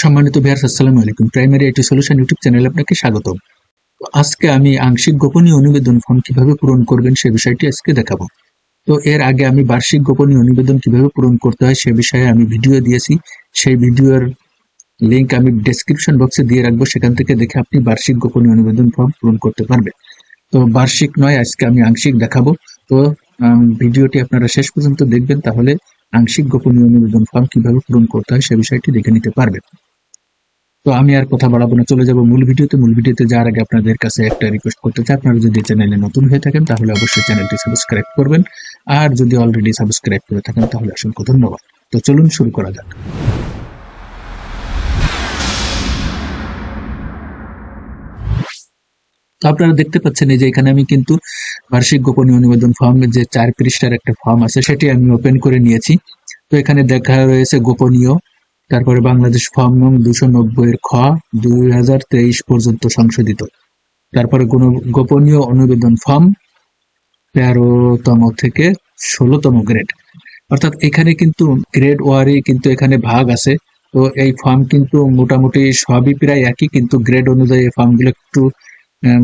সম্মানিত বিহার আসসালামু আলাইকুম। প্রাইমারি আইটি সলিউশন ইউটিউব চ্যানেলে আপনাকে স্বাগত আজকে আমি আংশিক গোপনীয় অনুবেদন ফর্ম কীভাবে পূরণ করবেন সে বিষয়টি আজকে দেখাবো। তো এর আগে আমি বার্ষিক গোপনীয় অনুবেদন কীভাবে পূরণ করতে হয় সে বিষয়ে আমি ভিডিও দিয়েছি। সেই ভিডিওর লিংক আমি ডেসক্রিপশন বক্সে দিয়ে রাখব। সেখান থেকে দেখে আপনি বার্ষিক গোপনীয় অনুবেদন ফর্ম পূরণ করতে পারবেন। তো বার্ষিক নয়, আজকে আমি আংশিক দেখাবো। তো ভিডিওটি আপনারা শেষ পর্যন্ত দেখবেন, তাহলে আংশিক গোপনীয় অনুবেদন ফর্ম কীভাবে পূরণ করতে হয় সে বিষয়টি দেখে নিতে পারবেন। তো আমি আর কথা বাড়াবো না, চলে যাব মূল ভিডিওতে। মূল ভিডিওতে যাওয়ার আগে আপনাদের কাছে একটা রিকোয়েস্ট করতে চাই। আপনারা যদি চ্যানেলে নতুন হয়ে থাকেন, তাহলে অবশ্যই চ্যানেলটি সাবস্ক্রাইব করবেন। আর যদি অলরেডি সাবস্ক্রাইব করে থাকেন, তাহলে অসংখ্য ধন্যবাদ। তো চলুন শুরু করা যাক। তো আপনারা দেখতে পাচ্ছেন এই যে এখানে আমি কিন্তু বার্ষিক গোপনীয় অনুমোদন ফর্ম যে চার পৃষ্ঠার একটা ফর্ম আছে, সেটি আমি ওপেন করে নিয়েছি। তো এখানে দেখা রয়েছে গোপনীয় তারপরে বাংলাদেশ ফর্ম নং দুশো নব্বই এর খ, দুই হাজার তেইশ পর্যন্ত সংশোধিত। তারপরে গোপনীয় অনুবেদন ফর্ম তেরোতম থেকে ষোলোতম গ্রেড। অর্থাৎ এখানে কিন্তু গ্রেড ওয়ারি কিন্তু এখানে ভাগ আছে। তো এই ফর্ম কিন্তু মোটামুটি সবই প্রায় একই, কিন্তু গ্রেড অনুযায়ী এই ফর্মগুলো একটু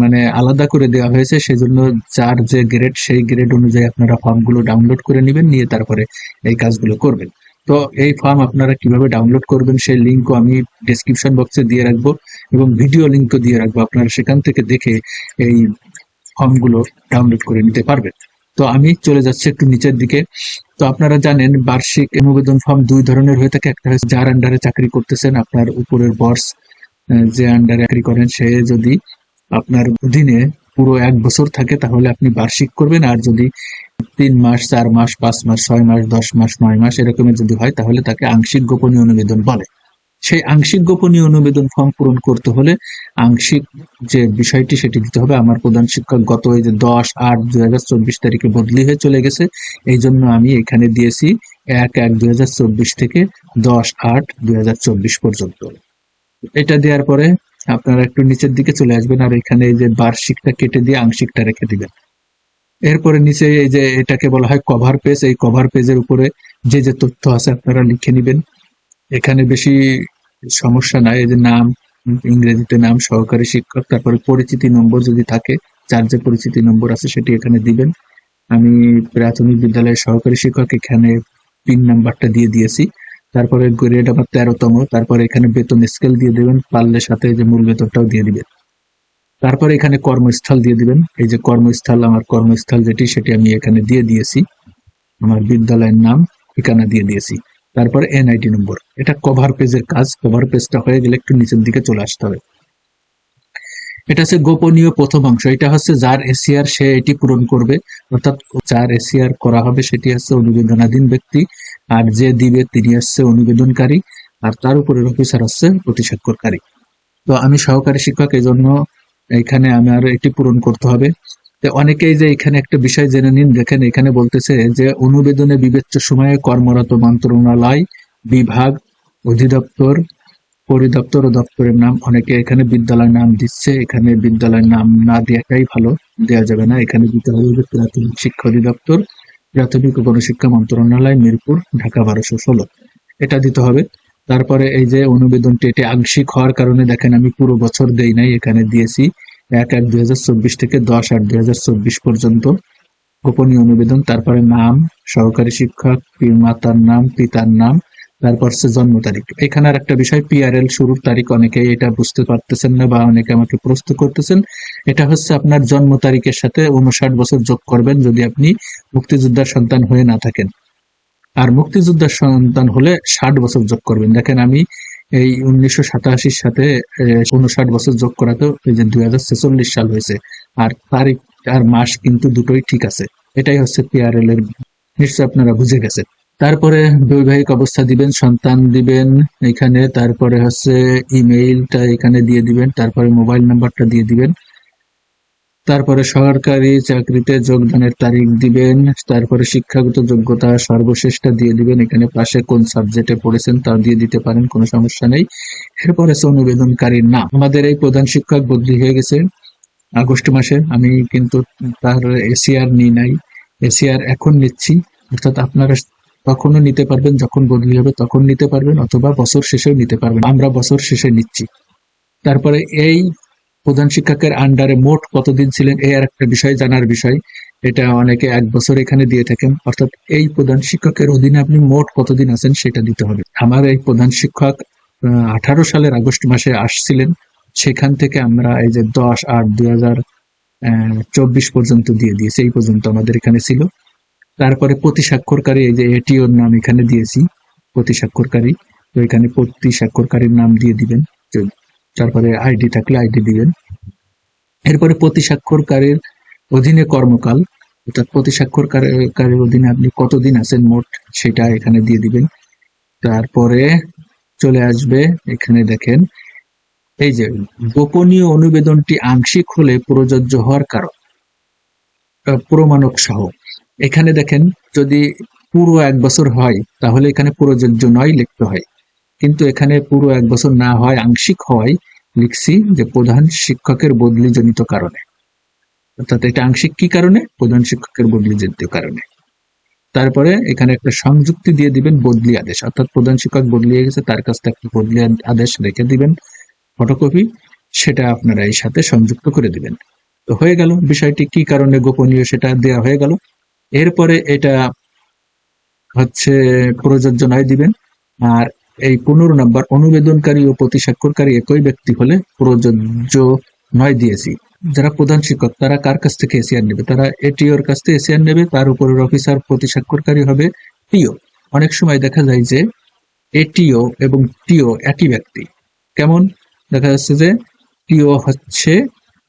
মানে আলাদা করে দেওয়া হয়েছে। সেজন্য যার যে গ্রেড, সেই গ্রেড অনুযায়ী আপনারা ফর্মগুলো ডাউনলোড করে নেবেন, নিয়ে তারপরে এই কাজগুলো করবেন। তো এই ফর্ম আপনারা কীভাবে ডাউনলোড করবেন, সেই লিঙ্কও আমি ডেসক্রিপশন বক্সে দিয়ে রাখব এবং ভিডিও লিঙ্কও দিয়ে রাখব। আপনারা সেখান থেকে দেখে এই ফর্মগুলো ডাউনলোড করে নিতে পারবেন। তো আমি চলে যাচ্ছি একটু নিচের দিকে। তো আপনারা জানেন, বার্ষিক অনুবেদন ফর্ম দুই ধরনের হয়ে থাকে। একটা হচ্ছে যার আন্ডারে চাকরি করতেছেন, আপনার উপরের বস যে আন্ডারে চাকরি করেন, সে যদি আপনার অধীনে পুরো এক বছর থাকে, তাহলে আপনি বার্ষিক করবেন। আর যদি তিন মাস, চার মাস, পাঁচ মাস, ছয় মাস, দশ মাস, নয় মাস এরকমের যদি হয়, তাহলে তাকে আংশিক গোপনীয় অনুবেদন বলে। সেই আংশিক গোপনীয় অনুবেদন ফর্ম পূরণ করতে হলে আংশিক যে বিষয়টি সেটি দিতে হবে। আমার প্রধান শিক্ষক গত এই যে দশ আট দুই হাজার চব্বিশ তারিখে বদলি হয়ে চলে গেছে। এই জন্য আমি এখানে দিয়েছি এক এক দুই হাজার চব্বিশ থেকে দশ আট দুই হাজার চব্বিশ পর্যন্ত। এটা দেওয়ার পরে আপনারা একটু নিচের দিকে চলে আসবেন আর এখানে এই যে বার্ষিকটা কেটে দিয়ে আংশিকটা রেখে দিবেন। এরপরে নিচে এই যে এটাকে বলা হয় কভার পেজ এই কভার পেজের উপরে যে যে তথ্য আছে আপনারা লিখে নেবেন। এখানে বেশি সমস্যা নাই, এই যে নাম, ইংরেজিতে নাম সহকারী শিক্ষক, তারপরে পরিচিতি নম্বর যদি থাকে, যার যে পরিচিতি নম্বর আছে সেটি এখানে দিবেন। আমি প্রাথমিক বিদ্যালয়ের সহকারী শিক্ষক, এখানে পিন নাম্বারটা দিয়ে দিয়েছি। তারপরে গ্রেড আমার তেরোতম। তারপরে এখানে বেতন স্কেল দিয়ে দেবেন, পারলে সাথে যে মূল বেতনটাও দিয়ে দিবেন। তারপরে এখানে কর্মস্থল দিয়ে দিবেন। এই যে কর্মস্থল, আমার কর্মস্থল যেটি, সেটি আমি এখানে দিয়ে দিয়েছি। আমার বিদ্যালয়ের নাম, ঠিকানা দিয়ে দিয়েছি। তারপরে এনআইডি নম্বর এটা কভার পেজের কাজ। কভার পেজটা হয়ে গেলে একটু নিচের দিকে চলে আসতে হবে। এটা হচ্ছে গোপনীয় প্রথম অংশ। এটা হচ্ছে যার এসিআর সে এটি পূরণ করবে। অর্থাৎ যার এসিআর করা হবে, সেটি হচ্ছে অনুবেদনাধীন ব্যক্তি। আর যে দিবে তিনি হচ্ছে অনুবেদনকারী, আর তার উপরের অফিসার হচ্ছে প্রতিস্বাক্ষরকারী তো আমি সহকারী শিক্ষক এই জন্য এখানে আমার এটি পূরণ করতে হবে। অনেকেই যে এখানে একটা বিষয় জেনে নিন, দেখেন এখানে বলতেছে যে অনুবেদনে বিবেচ্য সময়ে কর্মরত মন্ত্রণালয়, বিভাগ, অধিদপ্তর, পরিদপ্তর ও দপ্তরের নাম, অনেকে এখানে বিদ্যালয়ের নাম দিচ্ছে, এখানে বিদ্যালয়ের নাম না দেওয়াটাই ভালো, দেওয়া যাবে না। এখানে দিতে হবে প্রাথমিক শিক্ষা অধিদপ্তর প্রাথমিক ও গণশিক্ষা মন্ত্রণালয়, মিরপুর, ঢাকা বারোশো ষোলো। এটা দিতে হবে। তারপরে এই যে অনুবেদনটি এটি আংশিক হওয়ার কারণে দেখেন আমি পুরো বছর দেই নাই, এখানে দিয়েছি এক এক দুই থেকে দশ আট দুই পর্যন্ত গোপনীয় অনুবেদন। তারপরে নাম, সহকারী শিক্ষক মাতার নাম, পিতার নাম তারপর হচ্ছে জন্ম তারিখ। এখানে আর একটা বিষয় পিআরএল শুরুর তারিখ, অনেকে এটা বুঝতে পারতেছেন না বা অনেকে আমাকে প্রশ্ন করতেছেন। এটা হচ্ছে আপনার জন্ম তারিখের সাথে উনষাট বছর যোগ করবেন যদি আপনি মুক্তিযোদ্ধার সন্তান হয়ে না থাকেন। আর মুক্তিযোদ্ধার সন্তান হলে ষাট বছর যোগ করবেন। দেখেন আমি এই উনিশশো সাতাশির সাথে উনষাট বছর যোগ করাতেও এই যে দুই হাজার ছেচল্লিশ সাল হয়েছে। আর তারিখ আর মাস কিন্তু দুটোই ঠিক আছে। এটাই হচ্ছে পিআরএল এর নিশ্চয় আপনারা বুঝে গেছেন। তারপরে বৈবাহিক অবস্থা দিবেন, সন্তান দিবেন এখানে, তারপরে হচ্ছে ইমেইলটা এখানে দিয়ে দিবেন, তারপরে মোবাইল নাম্বারটা দিয়ে দিবেন। তারপরে সরকারি চাকরিতে যোগদানের তারিখ দিবেন, তারপরে শিক্ষাগত যোগ্যতা সর্বশেষটা দিয়ে দিবেন। এখানে পাশে কোন সাবজেক্টে পড়েছেন তা দিয়ে দিতে পারেন, কোনো সমস্যা নেই। এরপরে হচ্ছে অনুবেদনকারীর নাম। আমাদের এই প্রধান শিক্ষক বদলি হয়ে গেছে আগস্ট মাসে, আমি কিন্তু তার এসিআর নিই নাই, এসিআর এখন নিচ্ছি। অর্থাৎ আপনারা তখনও নিতে পারবেন, যখন বদলি হবে তখন নিতে পারবেন, অথবা বছর শেষেও নিতে পারবেন। আমরা বছর শেষে নিচ্ছি। তারপরে এই প্রধান শিক্ষকের আন্ডারে মোট কতদিন ছিলেন এই আর একটা বিষয়, জানার বিষয়। এটা অনেকে এক বছর এখানে দিয়ে থাকেন। অর্থাৎ এই প্রধান শিক্ষকের অধীনে আপনি মোট কতদিন আছেন সেটা দিতে হবে। আমার এই প্রধান শিক্ষক আঠারো সালের আগস্ট মাসে আসছিলেন। সেখান থেকে আমরা এই যে দশ আট দুই হাজার চব্বিশ পর্যন্ত দিয়ে দিয়েছি। এই পর্যন্ত আমাদের এখানে ছিল। তারপরে প্রতি স্বাক্ষরকারী, এই যে এটিওর নাম এখানে দিয়েছি প্রতি স্বাক্ষরকারী, তো এখানে প্রতি স্বাক্ষরকারীর নাম দিয়ে দিবেন। তারপরে আইডি থাকলে আইডি দিবেন। এরপরে প্রতি স্বাক্ষরকারীর অধীনে কর্মকাল, অর্থাৎ প্রতি স্বাক্ষরকারীর অধীনে আপনি কতদিন আছেন মোট সেটা এখানে দিয়ে দিবেন। তারপরে চলে আসবে, এখানে দেখেন, এই যে গোপনীয় অনুবেদনটি আংশিক হলে প্রযোজ্য হওয়ার কারণ প্রমাণক সহ। এখানে দেখেন, যদি পুরো এক বছর হয়, তাহলে এখানে প্রযোজ্য নয় লিখতে হয়। কিন্তু এখানে পুরো এক বছর না হয়, আংশিক হওয়ায় লিখছি যে প্রধান শিক্ষকের বদলিজনিত কারণে। অর্থাৎ এটা আংশিক কি কারণে? প্রধান শিক্ষকের বদলিজনিত কারণে। তারপরে এখানে একটা সংযুক্তি দিয়ে দিবেন বদলি আদেশ। অর্থাৎ প্রধান শিক্ষক বদলিয়ে গেছে, তার কাছ থেকে বদলি আদেশ রেখে দিবেন ফটোকপি। সেটা আপনারা এই সাথে সংযুক্ত করে দিবেন। তো হয়ে গেল। বিষয়টি কি কারণে গোপনীয় সেটা দেওয়া হয়ে গেল। এরপরে এটা হচ্ছে প্রযোজ্য নয় দিবেন। আর এই পনেরো নম্বর, অনুবেদনকারী ও প্রতি স্বাক্ষরকারী একই ব্যক্তি হলে প্রযোজ্য নয় দিয়েছি। যারা প্রধান শিক্ষক, তারা কার কাছ থেকে এসিআর নেবে? তারা এটিওর কাছ থেকে এসিআর নেবে, তার উপরের অফিসার প্রতি স্বাক্ষরকারী হবে টিও অনেক সময় দেখা যায় যে এটিও এবং টিও একই ব্যক্তি। কেমন? দেখা যাচ্ছে যে টিও হচ্ছে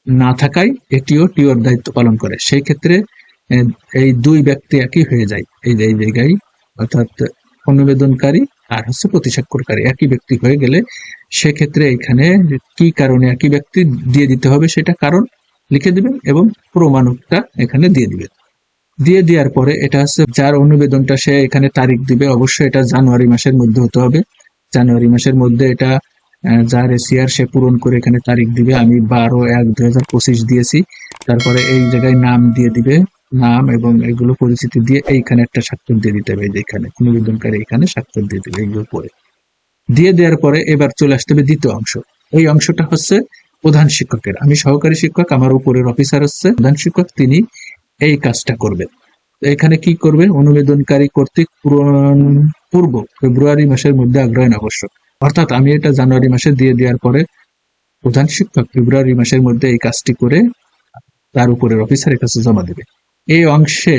না থাকায় এটিও টিওর দায়িত্ব পালন করে। সেই ক্ষেত্রে এই দুই ব্যক্তি একই হয়ে যায়। এই যে, এই জায়গায় অর্থাৎ অনুবেদনকারী আর হচ্ছে প্রতিস্বাক্ষরকারী একই ব্যক্তি হয়ে গেলে সেক্ষেত্রে এখানে কি কারণে একই ব্যক্তি দিয়ে দিতে হবে সেটা কারণ লিখে দিবেন এবং প্রমাণকটা এখানে দিয়ে দিবেন। দিয়ে দেওয়ার পরে এটা হচ্ছে যার অনুবেদনটা সে এখানে তারিখ দিবে, অবশ্যই এটা জানুয়ারি মাসের মধ্যে হতে হবে। জানুয়ারি মাসের মধ্যে এটা যার এসিআর সে পূরণ করে এখানে তারিখ দিবে। আমি বারো এক দুই দিয়েছি। তারপরে এই জায়গায় নাম দিয়ে দিবে। নাম এবং এগুলো পরিচিতি দিয়ে এইখানে একটা স্বাক্ষর দিয়ে দিতে হবে, এই যে এখানে স্বাক্ষর দিয়ে দিবে এইগুলো পরে। দিয়ে দেওয়ার পরে এবার চলে আসতে হবে দ্বিতীয় অংশ। এই অংশটা হচ্ছে প্রধান শিক্ষকের। আমি সহকারী শিক্ষক, আমার উপরের অফিসার হচ্ছে প্রধান শিক্ষক, তিনি এই কাজটা করবেন। এখানে কি করবে? অনুবেদনকারী কর্তৃক পূর্ব ফেব্রুয়ারি মাসের মধ্যে আগ্রহণ আবশ্যক অর্থাৎ আমি এটা জানুয়ারি মাসে দিয়ে দেওয়ার পরে প্রধান শিক্ষক ফেব্রুয়ারি মাসের মধ্যে এই কাজটি করে তার উপরের অফিসারের কাছে জমা দেবে। এই অংশে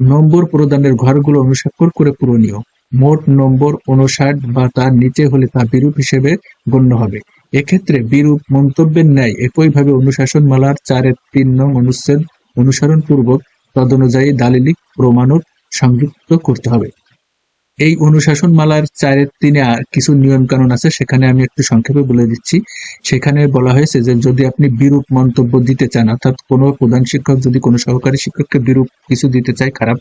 নম্বর প্রদানের ঘরগুলো অনুস্বাক্ষর করে পূরণীয়। মোট নম্বর উনষাট বা তার নিচে হলে তা বিরূপ হিসেবে গণ্য হবে। এক্ষেত্রে বিরূপ মন্তব্যের ন্যায় একইভাবে অনুশাসন মালার চারের তিন নং অনুচ্ছেদ অনুসরণ পূর্বক তদনুযায়ী দালিলিক প্রমাণক সংযুক্ত করতে হবে। এই অনুশাসন মালার চারের তিনে কিছু নিয়ম কানুন আছে, সেখানে আমি একটু সংক্ষেপে বলে দিচ্ছি। সেখানে বলা হয়েছে যে, যদি আপনি বিরূপ মন্তব্য দিতে চান, অর্থাৎ কোনো প্রধান শিক্ষক যদি কোনো সহকারী শিক্ষককে বিরূপ কিছু দিতে চায়, খারাপ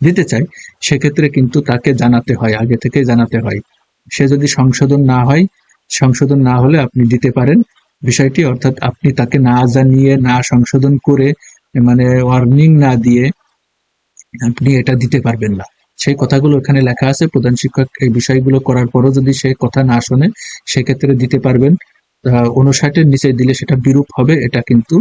দিতে চায়, সেক্ষেত্রে কিন্তু তাকে জানাতে হয়, আগে থেকে জানাতে হয়। সে যদি সংশোধন না হয়, সংশোধন না হলে আপনি দিতে পারেন। বিষয়টি অর্থাৎ আপনি তাকে না জানিয়ে, না সংশোধন করে মানে ওয়ার্নিং না দিয়ে আপনি এটা দিতে পারবেন না। সেই কথাগুলো এখানে লেখা আছে। প্রধান শিক্ষক এই বিষয়গুলো করার পরও যদি সে কথা না শোনে, সেক্ষেত্রে দিতে পারবেন। উনষাটের নিচে দিলে সেটা বিরূপ হবে, এটা কিন্তু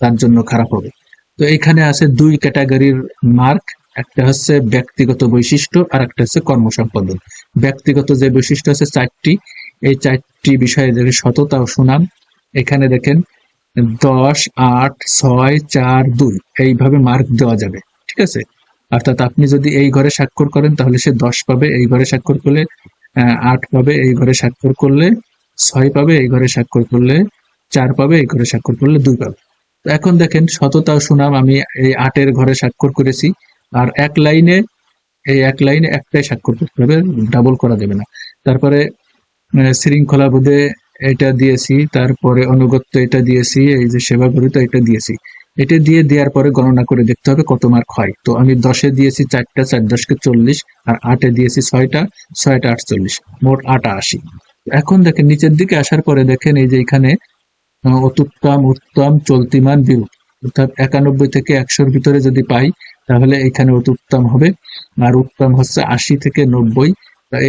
তার জন্য খারাপ হবে। তো এখানে আছে দুই ক্যাটাগরির মার্ক, একটা হচ্ছে ব্যক্তিগত বৈশিষ্ট্য আর একটা হচ্ছে কর্মসম্পাদন ব্যক্তিগত যে বৈশিষ্ট্য আছে চারটি, এই চারটি বিষয়ে যে সততা ও সুনাম। এখানে দেখেন, দশ, আট, ছয়, চার, দুই, এইভাবে মার্ক দেওয়া যাবে। ঠিক আছে? অর্থাৎ আপনি যদি এই ঘরে স্বাক্ষর করেন, তাহলে সে দশ পাবে এই ঘরে স্বাক্ষর করলে আট পাবে এই ঘরে স্বাক্ষর করলে, ছয় পাবে এই ঘরে স্বাক্ষর করলে, চার পাবে এই ঘরে স্বাক্ষর করলে দুই পাবে। এখন দেখেন, সততা সুনাম আমি এই আটের ঘরে স্বাক্ষর করেছি, আর এক লাইনে, এই এক লাইনে একটাই স্বাক্ষর করতে হবে, ডাবল করা যাবে না। তারপরে শৃঙ্খলা বোধে এটা দিয়েছি, তারপরে অনুগত্য এটা দিয়েছি, এই যে সেবা গরিত এটা দিয়েছি। এটা দিয়ে দেওয়ার পরে গণনা করে দেখতে হবে কত মার্ক হয়। তো আমি দশে দিয়েছি চারটা, চার দশকে চল্লিশ, আর আটে দিয়েছি ছয়টা ছয়টা আটচল্লিশ, মোট আটা আশি এখন দেখেন, নিচের দিকে আসার পরে দেখেন, এই যে এখানে অতুত্তম, উত্তম, চলতিমান, বিরূপ। অর্থাৎ একানব্বই থেকে একশোর ভিতরে যদি পাই, তাহলে এখানে অতি উত্তম হবে। আর উত্তম হচ্ছে আশি থেকে নব্বই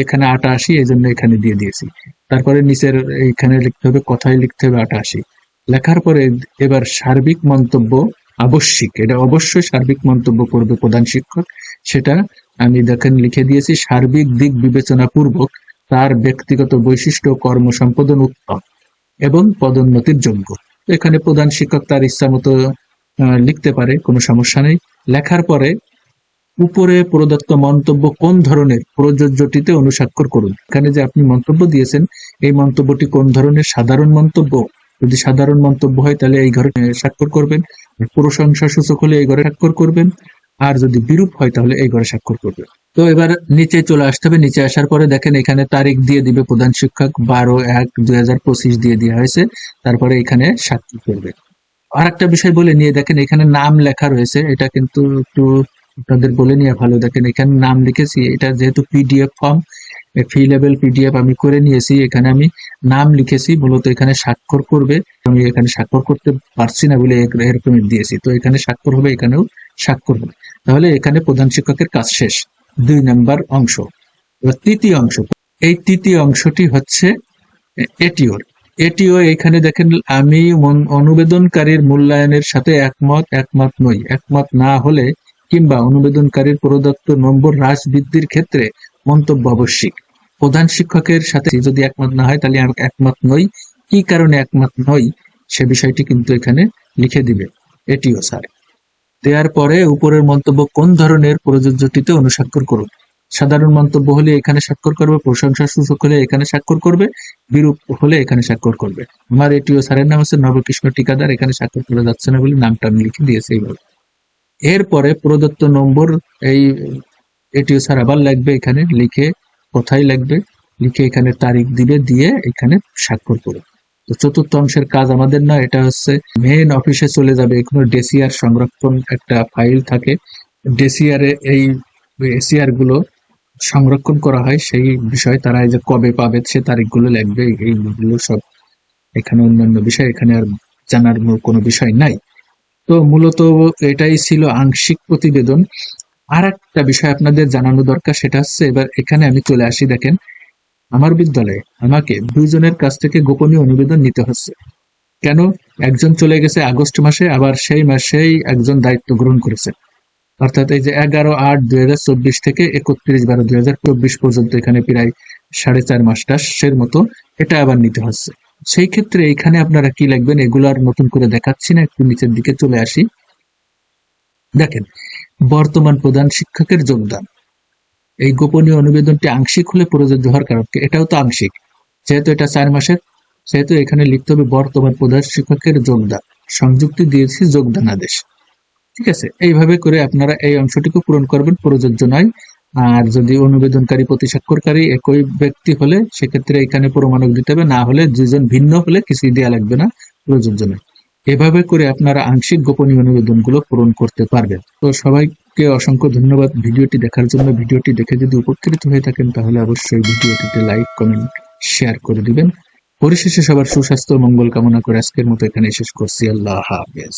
এখানে আটাশি এই জন্য এখানে দিয়ে দিয়েছি। তারপরে নিচের, এইখানে লিখতে হবে, কথায় লিখতে হবে আটাশি। লেখার পরে এবার সার্বিক মন্তব্য আবশ্যিক। এটা অবশ্যই সার্বিক মন্তব্য করবে প্রধান শিক্ষক। সেটা আমি দেখেন লিখে দিয়েছি, সার্বিক দিক বিবেচনা পূর্বক তার ব্যক্তিগত বৈশিষ্ট্য, কর্ম সম্পাদন উত্তম এবং পদোন্নতির যোগ্য। এখানে প্রধান শিক্ষক তার ইচ্ছা মতো লিখতে পারে, কোনো সমস্যা নেই। লেখার পরে উপরে প্রদত্ত মন্তব্য কোন ধরনের প্রযোজ্যটিতে অনুস্বাক্ষর করুন। এখানে যে আপনি মন্তব্য দিয়েছেন, এই মন্তব্যটি কোন ধরনের সাধারণ মন্তব্য? যদি সাধারণ মন্তব্য হয়, তাহলে এই ঘরে স্বাক্ষর করবেন। প্রশংসা সূচক হলে এই ঘরে স্বাক্ষর করবেন। আর যদি বিরূপ হয়, তাহলে এই ঘরে স্বাক্ষর করবেন। তো এবার নিচে চলে আসতে হবে। নিচে আসার পরে দেখেন, এখানে তারিখ দিয়ে দিবে প্রধান শিক্ষক বারো এক দুই দিয়ে দেওয়া হয়েছে। তারপরে এখানে স্বাক্ষর করবে। আর একটা বিষয় বলে নিয়ে দেখেন, এখানে নাম লেখা রয়েছে। এটা কিন্তু একটু আপনাদের বলে নিয়ে ভালো। দেখেন, এখানে নাম লিখেছি। এটা যেহেতু PDF form fee level PDF আমি করে নিয়েছি, এখানে আমি নাম লিখেছি, মূলত এখানে স্বাক্ষর করবে। আমি এখানে স্বাক্ষর করতে পারছি না বলে এরকম দিয়েছি, তো এখানে স্বাক্ষর হবে, এখানেও স্বাক্ষর হবে। তাহলে এখানে প্রধান শিক্ষকের কাজ শেষ। দুই নাম্বার অংশ। তৃতীয় অংশ। এই তৃতীয় অংশটি হচ্ছে এটিওর। এটিও এখানে দেখেন, আমি অনুবেদনকারীর মূল্যায়নের সাথে একমত একমত নই। একমত না হলে কিংবা অনুবেদনকারীর প্রদত্ত নম্বর হ্রাস বৃদ্ধির ক্ষেত্রে মন্তব্য আবশ্যিক। প্রধান শিক্ষকের সাথে যদি একমত না হয়, তাহলে একমত নই। কি কারণে একমত নই, সে বিষয়টি কিন্তু এখানে লিখে দিবে। এটিও, স্যার। দেওয়ার পরে উপরের মন্তব্য কোন ধরনের প্রযোজ্যটিতে অনুস্বাক্ষর করুন। সাধারণ মন্তব্য হলে এখানে স্বাক্ষর করবে, প্রশংসা সূচক হলে এখানে স্বাক্ষর করবে, বিরূপ হলে এখানে স্বাক্ষর করবে। আমার এটিও, স্যারের নাম হচ্ছে নবকৃষ্ণ টিকাদার এখানে স্বাক্ষর করা যাচ্ছে না বলে নামটা আমি লিখে দিয়েছি এইভাবে। এরপরে প্রদত্ত নম্বর, এই, এটিও, স্যার, আবার লাগবে এখানে লিখে কোথায় লাগবে? লিখে এখানে তারিখ দিবে, দিয়ে এখানে স্বাক্ষর করে তো চতুর্থ অংশের কাজ আমাদের না, এটা হচ্ছে মেন অফিসে চলে যাবে। এখানে ডেসিআর সংরক্ষণ একটা ফাইল থাকে। ডেসিআরে এই এসিআরগুলো সংরক্ষণ করা হয়। সেই বিষয় তারা এই যে কবে পাবে, সে তারিখগুলো লাগবে এইগুলো সব এখানে অন্যান্য বিষয়, এখানে আর জানার কোনো বিষয় নাই। তো মূলত এটাই ছিল আংশিক প্রতিবেদন। আর একটা বিষয় আপনাদের জানানো দরকার, সেটা হচ্ছে এবার এখানে আমি চলে আসি, দেখেন। আমার বিদ্যালয়ে আমাকে দুইজনের কাছ থেকে গোপনীয় অনুবেদন নিতে হচ্ছে। কেন? একজন চলে গেছে আগস্ট মাসে, আবার সেই মাসেই একজন দায়িত্ব গ্রহণ করেছে। অর্থাৎ এই যে এগারো আট দুই হাজার চব্বিশ থেকে একত্রিশ বারো দুই হাজার চব্বিশ পর্যন্ত এখানে প্রায় সাড়ে চার মাস টাসের মতো এটা আবার নিতে হচ্ছে। সেই ক্ষেত্রে এখানে আপনারা কি লিখবেন? এগুলো আর নতুন করে দেখাচ্ছি না, একটু নিচের দিকে চলে আসি। দেখেন বর্তমান প্রধান শিক্ষকের যোগদান। এই গোপনীয় অনুবেদনটি আংশিক হলে প্রযোজ্য হওয়ার কারণ? এটাও তো আংশিক। যেহেতু এটা চার মাসের, সেহেতু এখানে লিখতে হবে বর্তমান প্রধান শিক্ষকের যোগদান। সংযুক্তি দিয়েছি যোগদান আদেশ। ঠিক আছে? এইভাবে করে আপনারা এই অংশটিকে পূরণ করবেন, প্রযোজ্য নয়। আর যদি অনুবেদনকারী, প্রতিস্বাক্ষরকারী একই ব্যক্তি হলে, সেক্ষেত্রে এখানে প্রমাণক দিতে হবে। না হলে দুজন ভিন্ন হলে কিছুই দেওয়া লাগবে না। প্রযোজ্য নয়। এভাবে করে আপনারা আংশিক গোপনীয় অনুবেদনগুলো পূরণ করতে পারবেন। তো সবাইকে অসংখ্য ধন্যবাদ ভিডিওটি দেখার জন্য। ভিডিওটি দেখে যদি উপকৃত হয়ে থাকেন, তাহলে অবশ্যই ভিডিওটিতে লাইক, কমেন্ট, শেয়ার করে দিবেন। পরিশেষে সবার সুস্বাস্থ্য মঙ্গল কামনা করে আজকের মতো এখানে শেষ করছি। আল্লাহ হাফেজ।